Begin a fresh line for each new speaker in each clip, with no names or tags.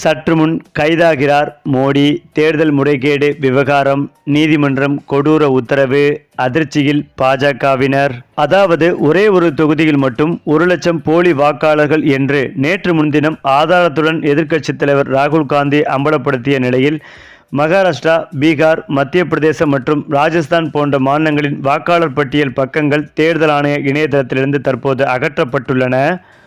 சற்று முன் கைதாகிறார் மோடி. தேர்தல் முறைகேடு விவகாரம் நீதிமன்றம் கொடூர உத்தரவு அதிர்ச்சியில் பாஜகவினர். அதாவது ஒரே ஒரு தொகுதியில் மட்டும் ஒரு லட்சம் போலி வாக்காளர்கள் என்று நேற்று முன்தினம் ஆதாரத்துடன் எதிர்க்கட்சித் தலைவர் ராகுல் காந்தி அம்பலப்படுத்திய நிலையில் மகாராஷ்டிரா பீகார் மத்திய பிரதேசம் மற்றும் ராஜஸ்தான் போன்ற மாநிலங்களின் வாக்காளர் பட்டியல் பக்கங்கள் தேர்தல் ஆணைய இணையதளத்திலிருந்து தற்போது அகற்றப்பட்டுள்ளன.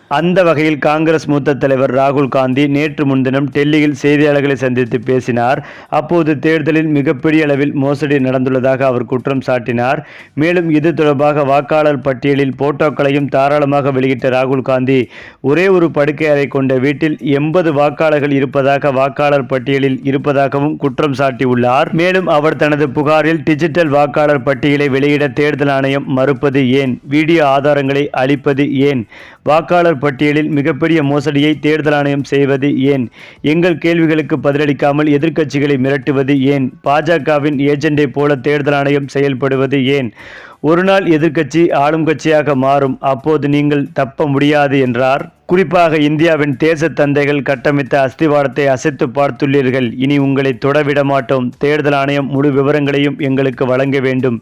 அந்த வகையில் காங்கிரஸ் மூத்த தலைவர் ராகுல் காந்தி நேற்று முன்தினம் டெல்லியில் செய்தியாளர்களை சந்தித்து பேசினார். அப்போது தேர்தலில் மிகப்பெரிய அளவில் மோசடி நடந்துள்ளதாக அவர் குற்றம் சாட்டினார். மேலும் இது தொடர்பாக வாக்காளர் பட்டியலில் போட்டோக்களையும் தாராளமாக வெளியிட்ட ராகுல் காந்தி ஒரே ஒரு படுக்கை அறை கொண்ட வீட்டில் எண்பது வாக்காளர்கள் இருப்பதாக வாக்காளர் பட்டியலில் இருப்பதாகவும் குற்றம் சாட்டியுள்ளார். மேலும் அவர் தனது புகாரில் டிஜிட்டல் வாக்காளர் பட்டியலை வெளியிட தேர்தல் ஆணையம் மறுப்பது ஏன்? வீடியோ ஆதாரங்களை அளிப்பது ஏன்? வாக்காளர் பட்டியலில் மிகப்பெரிய மோசடியை தேர்தல் ஆணையம் செய்வது ஏன்? எங்கள் கேள்விகளுக்கு பதிலளிக்காமல் எதிர்க்கட்சிகளை மிரட்டுவது ஏன்? பாஜகவின் ஏஜெண்டை போல தேர்தல் ஆணையம் செயல்படுவது ஏன்? ஒரு நாள் எதிர்க்கட்சி ஆளும் கட்சியாக மாறும். அப்போது நீங்கள் தப்ப முடியாது என்றார். குறிப்பாக இந்தியாவின் தேச தந்தைகள் கட்டமைத்த அஸ்திவாரத்தை அசைத்து பார்த்துள்ளீர்கள். இனி உங்களை தொடவிட மாட்டோம். தேர்தல் ஆணையம் முழு விவரங்களையும் எங்களுக்கு வழங்க வேண்டும்.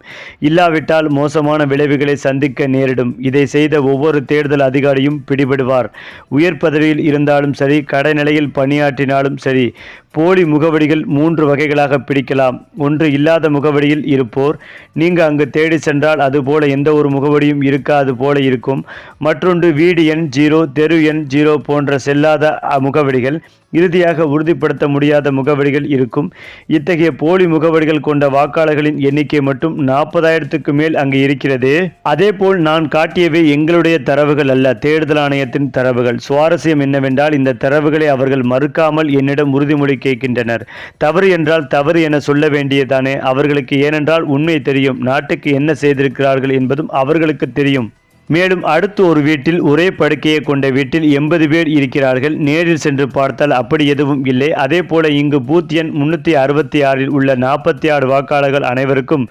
இல்லாவிட்டால் மோசமான விளைவுகளை சந்திக்க நேரிடும். இதை செய்த ஒவ்வொரு தேர்தல் அதிகாரியும் பிடிபடுவார். உயர் பதவியில் இருந்தாலும் சரி கடைநிலையில் பணியாற்றினாலும் சரி போலி முகவரிகள் மூன்று வகைகளாக பிடிக்கலாம் ஒன்று இல்லாத முகவரியில் இருப்போர். நீங்கள் அங்கு தேடி சென்றால் அதுபோல எந்த ஒரு முகவரியும் இருக்காது போல இருக்கும். மற்றொன்று வீடு எண் ஜீரோ தெரு எண் ஜீரோ போன்ற செல்லாத அ, முகவரிகள். இறுதியாக உறுதிப்படுத்த முடியாத முகவரிகள் இருக்கும். இத்தகைய போலி முகவரிகள் கொண்ட வாக்காளர்களின் எண்ணிக்கை மட்டும் நாற்பதாயிரத்துக்கு மேல் அங்கு இருக்கிறது. அதேபோல் நான் காட்டியவை எங்களுடைய தரவுகள் அல்ல தேர்தல் ஆணையத்தின் தரவுகள். சுவாரஸ்யம் என்னவென்றால் இந்த தரவுகளை அவர்கள் மறுக்காமல் என்னிடம் உறுதிமொழி கேட்கின்றனர். தவறு என்றால் தவறு என சொல்ல வேண்டியதானே அவர்களுக்கு ஏனென்றால் உண்மை தெரியும். நாட்டுக்கு என்ன செய்திருக்கிறார்கள் என்பதும் அவர்களுக்கு தெரியும். மேலும் அடுத்து ஒரு வீட்டில் ஒரே படுக்கையை கொண்ட வீட்டில் எண்பது பேர் இருக்கிறார்கள். நேரில் சென்று பார்த்தால் அப்படி எதுவும் இல்லை. அதே போல இங்கு பூத்தியன் முன்னூற்றி அறுபத்தி ஆறில் உள்ள நாற்பத்தி ஆறு வாக்காளர்கள் அனைவருக்கும்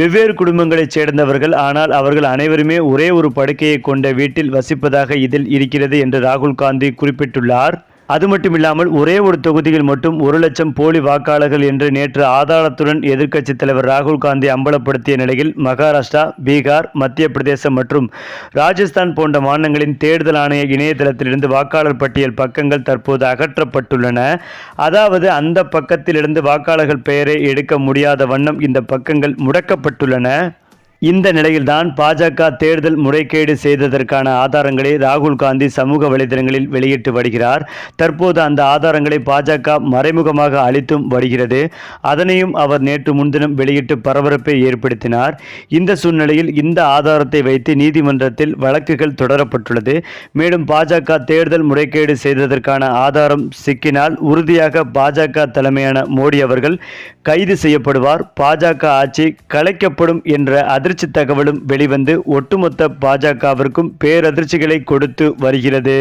வெவ்வேறு குடும்பங்களைச் சேர்ந்தவர்கள். ஆனால் அவர்கள் அனைவருமே ஒரே ஒரு படுக்கையை கொண்ட வீட்டில் வசிப்பதாக இதில் இருக்கிறது என்று ராகுல் காந்தி குறிப்பிட்டுள்ளார். அது மட்டுமில்லாமல் ஒரே ஒரு தொகுதியில் மட்டும் ஒரு லட்சம் போலி வாக்காளர்கள் என்று நேற்று ஆதாரத்துடன் எதிர்க்கட்சித் தலைவர் ராகுல் காந்தி அம்பலப்படுத்திய நிலையில் மகாராஷ்டிரா பீகார் மத்திய பிரதேசம் மற்றும் ராஜஸ்தான் போன்ற மாநிலங்களின் தேர்தல் ஆணைய இணையதளத்திலிருந்து வாக்காளர் பட்டியல் பக்கங்கள் தற்போது அகற்றப்பட்டுள்ளன. அதாவது அந்த பக்கத்திலிருந்து வாக்காளர்கள் பெயரை எடுக்க முடியாத வண்ணம் இந்த பக்கங்கள் முடக்கப்பட்டுள்ளன. இந்த நிலையில்தான் பாஜக தேர்தல் முறைகேடு செய்ததற்கான ஆதாரங்களை ராகுல் காந்தி சமூக வலைதளங்களில் வெளியிட்டு வருகிறார். தற்போது அந்த ஆதாரங்களை பாஜக மறைமுகமாக அளித்தும் வருகிறது. அதனையும் அவர் நேற்று முன்தினம் வெளியிட்டு பரபரப்பை ஏற்படுத்தினார். இந்த சூழ்நிலையில் இந்த ஆதாரத்தை வைத்து நீதிமன்றத்தில் வழக்குகள் தொடரப்பட்டுள்ளது. மேலும் பாஜக தேர்தல் முறைகேடு செய்ததற்கான ஆதாரம் சிக்கினால் உறுதியாக பாஜக தலைமையான மோடி அவர்கள் கைது செய்யப்படுவார். பாஜக ஆட்சி கலைக்கப்படும் என்ற அதிர்ச்சி தகவலும் வெளிவந்து ஒட்டுமொத்த பாஜகவிற்கும் பேரதிர்ச்சிகளை கொடுத்து வருகிறது.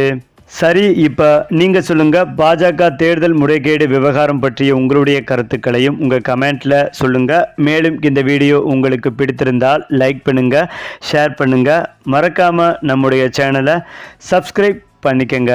சரி இப்போ நீங்கள் சொல்லுங்க பாஜக தேர்தல் முறைகேடு விவகாரம் பற்றிய உங்களுடைய கருத்துக்களையும் உங்கள் கமெண்ட்டில் சொல்லுங்கள் மேலும் இந்த வீடியோ உங்களுக்கு பிடித்திருந்தால் லைக் பண்ணுங்கள் ஷேர் பண்ணுங்கள் மறக்காமல் நம்முடைய சேனலை சப்ஸ்கிரைப் பண்ணிக்கங்க.